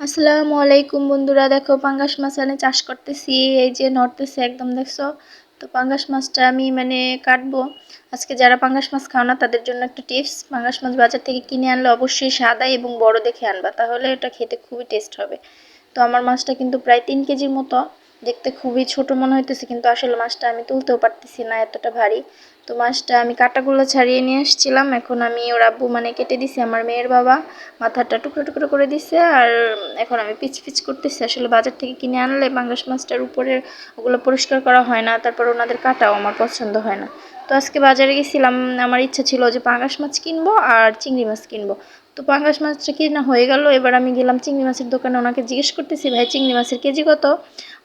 আসসালামু আলাইকুম বন্ধুরা, দেখো পাঙ্গাস মাছ আমি চাষ করতেছি, এই যে নড়তেছে একদম, দেখছ? তো পাঙ্গাস মাছটা আমি মানে কাটবো। আজকে যারা পাঙ্গাস মাছ খাও না, তাদের জন্য একটা টিপস পাঙ্গাস মাছ বাজার থেকে কিনে আনলে অবশ্যই সাদা এবং বড় দেখে আনবা, তাহলে এটা খেতে খুবই টেস্ট হবে। তো আমার মাছটা কিন্তু প্রায় তিন কেজির মতো, দেখতে খুবই ছোট মনে হইতেছে, কিন্তু আসলে মাছটা আমি তুলতেও পারতেছি না, এতটা ভারী। তো মাছটা আমি কাটাগুলো ছাড়িয়ে নিয়ে এসেছিলাম এখন আমি ওর আব্বু মানে কেটে দিছি, আমার মেয়ের বাবা। মাথাটা টুকরো টুকরো করে দিছে আর এখন আমি পিচ পিচ করতেছি। আসলে বাজার থেকে কিনে আনলে পাঙ্গাস মাছটার উপরে ওগুলো পরিষ্কার করা হয় না, তারপর ওনাদের কাটাও আমার পছন্দ হয় না। তো আজকে বাজারে গেছিলাম, আমার ইচ্ছা ছিল যে পাঙ্গাস মাছ কিনবো আর চিংড়ি মাছ কিনবো। তো পাঙ্গাস মাছটা কিনা হয়ে গেল, এবার আমি গেলাম চিংড়ি মাছের দোকানে, ওনাকে জিজ্ঞেস করতেছি, ভাই, চিংড়ি মাছের কেজি কত?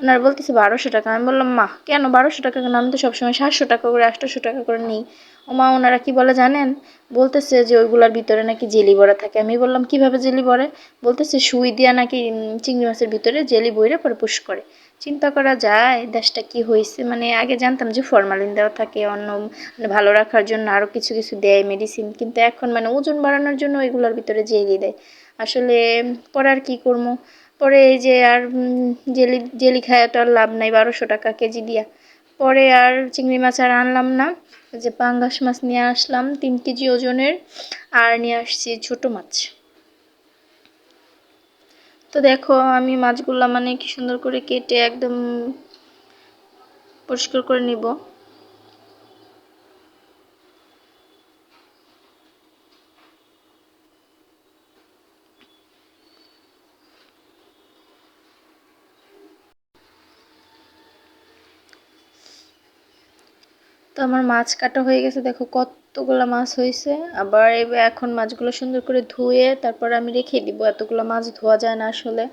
ওনার বলতেছে, বারোশো টাকা। আমি বললাম মা কেন বারোশো টাকা কেন? আমি তো সবসময় সাতশো টাকা করে আটশোশো টাকা করে নিই। ও মা, ওনারা কি বলে জানেন? বলতেছে যে ওইগুলোর ভিতরে নাকি জেলি ভরা থাকে। আমি বললাম, কীভাবে জেলি ভরে বলতেছে, সুই দিয়া নাকি চিংড়ি মাছের ভিতরে জেলি বইরে পরে পুশ করে। চিন্তা করা যায়, দেশটা কি হয়েছে? মানে আগে জানতাম যে ফরমালিন দেওয়া থাকে, অন্য মানে ভালো রাখার জন্য আরও কিছু কিছু দেয় মেডিসিন কিন্তু এখন মানে ওজন বাড়ানোর জন্য ওইগুলোর ভিতরে জেলি দেয়। আসলে পরে আর কী করব? পরে এই যে আর জেলি জেলি খায় তো আর লাভ নাই, বারোশো টাকা কেজি দিয়া। পরে আর চিংড়ি মাছ আর আনলাম না যে পাঙ্গাস মাছ নিয়ে আসলাম, তিন কেজি ওজনের, আর নিয়ে আসছি ছোটো মাছ। তো দেখো আমি মাছগুলো মানে কি সুন্দর করে কেটে একদম পরিষ্কার করে নিব। আমার মাছ কাটা হয়ে গেছে, দেখো কতগুলো মাছ হয়েছে। আবার এখন মাছগুলো সুন্দর করে ধুয়ে তারপর আমি রেখে দিব, এতগুলো মাছ ধোয়া যায় না আসলে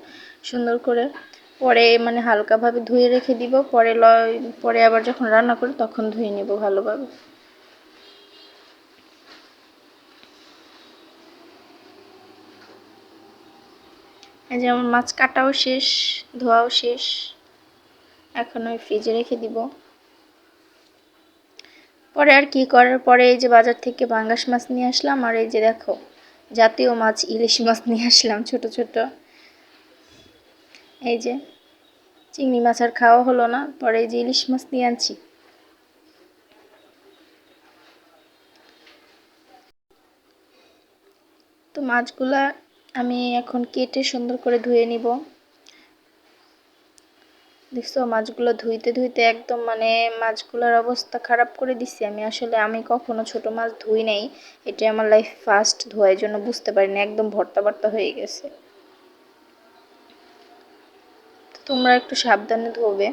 সুন্দর করে। পরে মানে হালকাভাবে ধুয়ে রেখে দিব, পরে লয় পরে আবার যখন রান্না করি তখন ধুয়ে নেব ভালোভাবে। এই যে আমার মাছ কাটাও শেষ, ধোয়াও শেষ। এখন ওই ফ্রিজে রেখে দিব। পরে আর কি করার? পরে এই যে বাজার থেকে পাঙ্গাস মাছ নিয়ে আসলাম, আর এই যে দেখো, জাতীয় মাছ, ইলিশ মাছ নিয়ে আসলাম ছোট ছোট। এই যে, চিংড়ি মাছ আর খাওয়া হলো না, পরে এই যে ইলিশ মাছ নিয়ে আনছি। তো মাছগুলা আমি এখন কেটে সুন্দর করে ধুয়ে নিব। দেখছ মাছগুলো ধুইতে ধুইতে একদম মানে মাছগুলোর অবস্থা খারাপ করে দিছি আমি। আসলে আমি কখনো ছোট মাছ ধুই নাই এটা আমার লাইফ ফার্স্ট ধোয়ার জন্য বুঝতে পারিনি, একদম ভর্তা ভর্তা হয়ে গেছে। তোমরা একটু সাবধানে ধোবে।